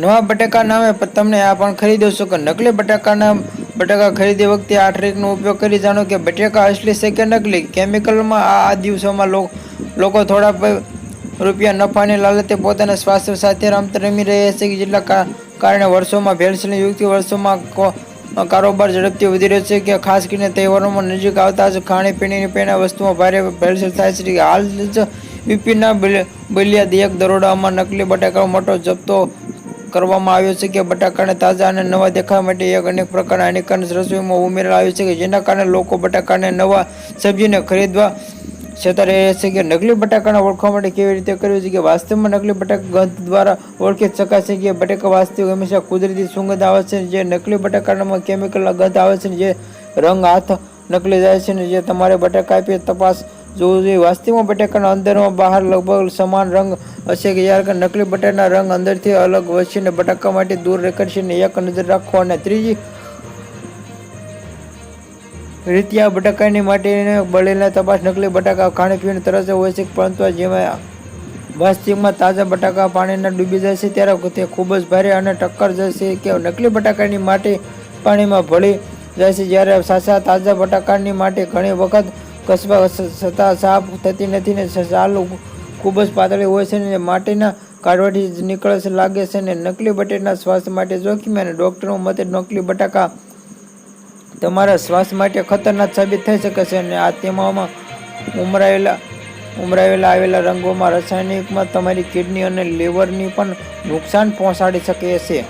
નવા બટાકા નામે તમને આ પણ ખરીદો છો કે નકલી બટાકાના બટાકા ખરીદી વખતે આ ટ્રીકનો ઉપયોગ કરી જાણો કે બટાકા અસલી છે કે નકલી? કેમિકલમાં આ દિવસોમાં લોકો થોડા રૂપિયા નફાની લાલતે પોતાના સ્વાસ્થ્ય સાથે રમત રમી રહ્યા છે કે જેટલા કારણે વર્ષોમાં ભેળસેળ યુક્તિ વર્ષોમાં કારોબાર ઝડપથી વધી રહ્યો છે કે ખાસ કરીને તહેવારોમાં નજીક આવતા જ ખાણીપીણીની પહેલા વસ્તુમાં ભારે ભેળસેળ થાય છે. હાલ જ યુપીના બલિયા બલિયાદ દરોડામાં નકલી બટાકાનો મોટો જપ્તો કરવામાં આવ્યો છે કે બટાકાને તાજા અને નવા દેખાવા માટે એક અનેક પ્રકારના હાનિકારક રસોઈમાં ઉમેરવામાં આવ્યું છે કે જેના કારણે લોકો બટાકાને નવા સબ્જીને ખરીદવા છતાં રહે છે કે નકલી બટાકાને ઓળખવા માટે કેવી રીતે કર્યું છે કે વાસ્તવમાં નકલી બટાકા ગંધ દ્વારા ઓળખી શકાય છે કે બટાકા વાસ્તવિક હંમેશા કુદરતી સુગંધ આવે છે જે નકલી બટાકામાં કેમિકલ ગંધ આવે છે જે રંગ હાથ નકલી જાય છે ને જે તમારે બટાકા આપીએ તપાસ જોવું જોઈએ વાસ્તવમાં બટેકાનો અંદરમાં બહાર લગભગ સમાન રંગ હશે કે જ્યારે નકલી બટાકાના રંગ અંદરથી અલગ ને બટાકા માટે દૂર કરશે એક નજર રાખો અને ત્રીજી રીતે આ બટાકાની માટીને બળેલા તપાસ નકલી બટાકા ખાણીપીણી તરસ હોય છે, પરંતુ જેમાં વાસ્તવમાં તાજા બટાકા પાણીના ડૂબી છે ત્યારે તે ખૂબ જ ભારે અને ટક્કર જશે કે નકલી બટાકાની માટી પાણીમાં ભળી જાય છે, જ્યારે સાચા તાજા બટાકાની માટે ઘણી વખત કસબા સતા સાફ થતી નથી ને ચાલુ ખૂબ જ પાતળી હોય છે ને માટીના કાઢવાથી નીકળે છે લાગે છે ને નકલી બટેટા સ્વાસ્થ્ય માટે જોખમી અને ડૉક્ટરો મતે નકલી બટાકા તમારા શ્વાસ માટે ખતરનાક સાબિત થઈ શકે છે અને આ તેમાં ઉમરાયેલા ઉમરાવેલા આવેલા રંગોમાં રાસાયણિકમાં તમારી કિડની અને લીવરની પણ નુકસાન પહોંચાડી શકે છે.